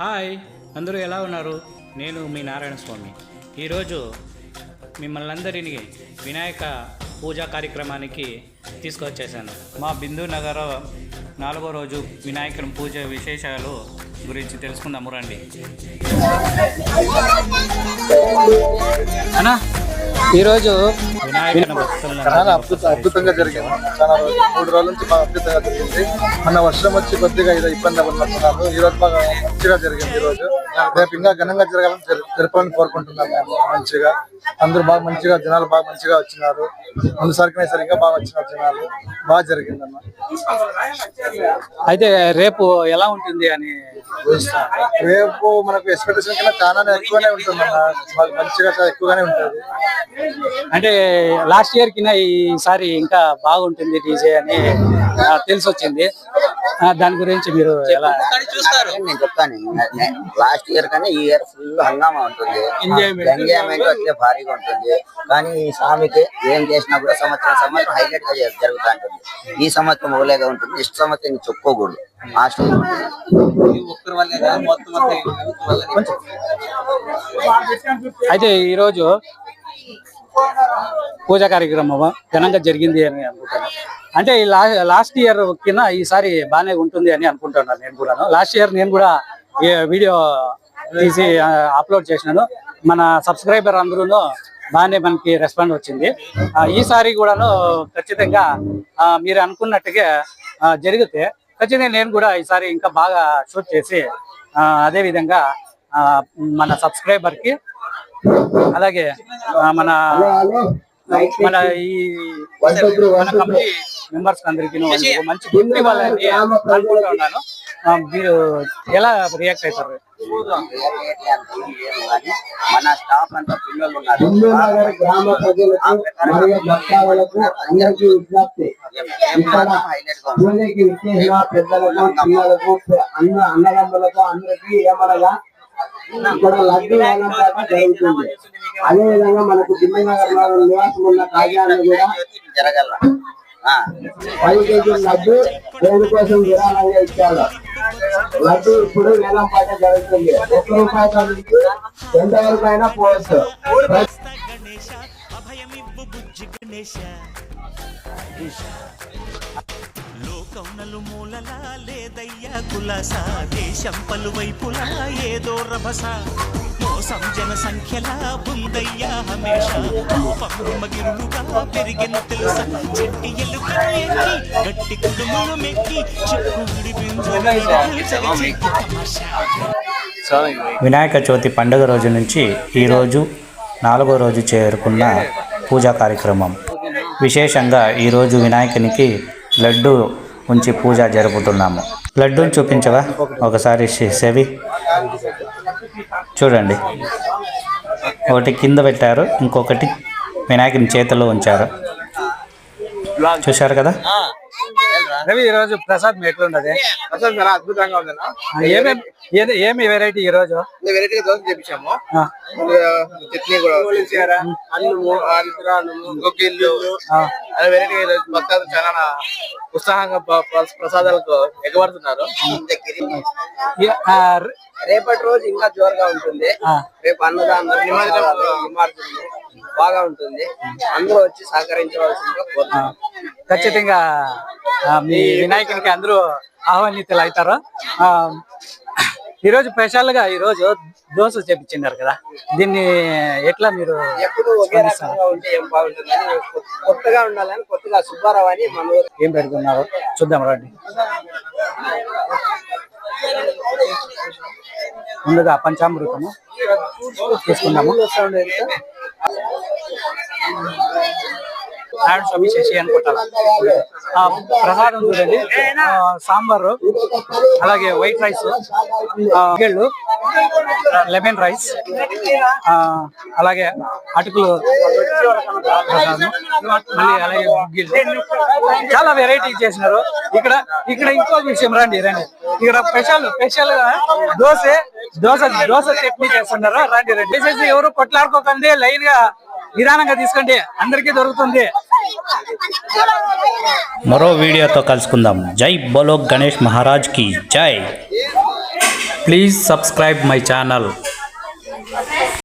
Hi అందరూ ఎలా ఉన్నారు? నేను మీ నారాయణ స్వామి. ఈరోజు మిమ్మల్ని అందరినీ వినాయక పూజా కార్యక్రమానికి తీసుకొచ్చేసాను మా బిందు నగర నాలుగో రోజు వినాయకుని పూజ విశేషాలు గురించి తెలుసుకుందాము రండి. ఈరోజు చాలా అద్భుత అద్భుతంగా జరిగింది. చాలా రోజులు మూడు రోజుల నుంచి బాగా అద్భుతంగా జరిగింది. మొన్న వర్షం వచ్చి కొద్దిగా ఏదో ఇబ్బంది పడుతున్నాను ఈ రోజు బాగా మంచిగా జరిగింది ఈ రోజు రేపు ఇంకా ఘనంగా జరగాలని జరి- జరపాలని కోరుకుంటున్నాను మేము మంచిగా. అందరూ బాగా మంచిగా జనాలు బాగా మంచిగా వచ్చినారు. ముందు సరికిన సరే ఇంకా బాగా వచ్చినారు జనాలు. బాగా జరిగింది అన్న అయితే రేపు ఎలా ఉంటుంది అని రేపు మనకు ఎక్స్పెక్టేషన్ కన్నా చాలా ఎక్కువనే ఉంటుంది అన్న బాగా మంచిగా చాలా ఎక్కువగానే ఉంటుంది. అంటే లాస్ట్ ఇయర్ కింద ఈసారి ఇంకా బాగుంటుంది డీజే అని తెలిసి వచ్చింది దాని గురించి మీరు ఎలా నేను చెప్తాను. లాస్ట్ ఇయర్ కన్నా ఈ ఇయర్ ఫుల్ హంగామా ఉంటుంది. ఎంజాయ్మెంట్ వచ్చే భారీగా ఉంటుంది. కానీ ఈ స్వామికి ఏం చేసినా కూడా సంవత్సరం సంవత్సరం హైలైట్గా జరు- జరుగుతూ ఉంటుంది. ఈ సంవత్సరం ఒకలేగా ఉంటుంది. నెక్స్ట్ సంవత్సరం చెప్పుకోకూడదు. అయితే ఈరోజు పూజా కార్యక్రమం ఘనంగా జరిగింది అని అనుకుంటున్నాను. అంటే ఈ లాస్ట్ ఇయర్ కింద ఈసారి బాగానే ఉంటుంది అని అనుకుంటున్నాను నేను కూడా లాస్ట్ ఇయర్ నేను కూడా ఈ వీడియో తీసి అప్లోడ్ చేసినాను. మన సబ్స్క్రైబర్ అందరూ బాగానే మనకి రెస్పాండ్ వచ్చింది. ఈసారి కూడాను ఖచ్చితంగా ఆ, మీరు అనుకున్నట్టుగా జరిగితే ఖచ్చితంగా నేను కూడా ఈసారి ఇంకా బాగా షూట్ చేసి ఆ, అదే విధంగా ఆ, మన సబ్స్క్రైబర్కి అలాగే మన మన ఈ మన కమిటీ మెంబర్స్ అందరికి మంచి గుర్తు ఇవ్వాలని అనుకుంటూ ఉన్నాను. ఆ, మీరు ఎలా రియాక్ట్ అవుతారు? మన స్టాఫ్ అంతా పిల్లలు ఉన్నారు. పెద్దలకు పిల్లలకు అన్న అన్నదమ్ములకు అందరికీ ఏమనగా ఇక్కడ లడ్డు వేలంపాట జరుగుతుంది. అదే విధంగా మనకు దిమ్మనగర్లో నివాసం ఉన్న కాజాన్ని కూడా జరగల పది కేజీ లడ్డు దేవుడి కోసం విరాళంగా ఇచ్చాడు లడ్డు ఇప్పుడు వేలం పాట జరుగుతుంది. ఒక్క రూపాయి నుంచి ఎంత వరకు అయినా పోవచ్చు గణేశ కౌనలు మూలలా లేదయ్యా కులాస? దేశం పలువైపులా ఏదో రభస? మోసం జన సంఖ్యలా ఉందయ్యా హమేష? రూపం హిమగిరులుగా పెరిగిన తెలుస? చెట్టి ఎలుక ఎక్కి గట్టి కుటుంబం మెక్కి చిక్కుడి వినాయక చవితి పండుగ రోజు నుంచి ఈరోజు నాలుగో రోజు చేరుకున్న పూజా కార్యక్రమం. విశేషంగా ఈరోజు వినాయకునికి లడ్డు ఉంచి పూజ జరుపుతున్నాము. లడ్డూని చూపించవా? ఒకసారి సెవి చూడండి. ఒకటి కింద పెట్టారు ఇంకొకటి వినాయకుని చేతిలో ఉంచారు. చూశారు కదా? రవి ఈరోజు ప్రసాద్ ఎట్లున్నది అసలు చాలా అద్భుతంగా ఉంది ఏమేమి ఏది- ఏమి వెరైటీ ఈరోజు వెరైటీ దోశ చేపించాము. చట్నీ కూడా అన్నము అన్నము గొగ్గిళ్ళు వెరైటీ భక్తాలు చాలా ఉత్సాహంగా ప్రసాదాలకు ఎగబడుతున్నారు. రేపటి రోజు ఇంకా జోరుగా ఉంటుంది. రేపు అన్నదానం నిమజ్జనం బాగా ఉంటుంది. అందరూ వచ్చి సహకరించవలసిందిగా కోరుతున్నాం. ఖచ్చితంగా మీ వినాయకునికి అందరూ ఆహ్వానితులు అవుతారు. ఈరోజు స్పెషల్గా ఈరోజు దోశ చేపించినారు కదా. దీన్ని ఎట్లా మీరు కొత్తగా ఉండాలని కొత్తగా సుబ్బారావు అని మన ఏం పెడుతున్నారు? చూద్దాం రండి. ముందుగా పంచామృతము తీసుకుందాము. నారాయణ స్వామి శశి అనుకుంటారు. ప్రసాదం చూడండి. సాంబారు అలాగే వైట్ రైస్ గెళ్ళు లెమన్ రైస్ ఆ, అలాగే అటుకులు ప్రసాదం మళ్ళీ అలాగే గుగ్గిళ్ళు. చాలా వెరైటీ చేసినారు. ఇక్కడ ఇక్కడ ఇంకో విషయం రండి రండి. ఇక్కడ స్పెషల్ స్పెషల్గా దోశ దోశ దోశ చట్నీ చేస్తున్నారు. రండి రండి. దయచేసి ఎవరు కొట్లాడుకోకండి లైన్గా నిదానంగా తీసుకోండి. అందరికీ దొరుకుతుంది. మరో వీడియోతో కలుసుకుందాం. జై బోలో గణేష్ మహారాజ్కి జై. Please subscribe my channel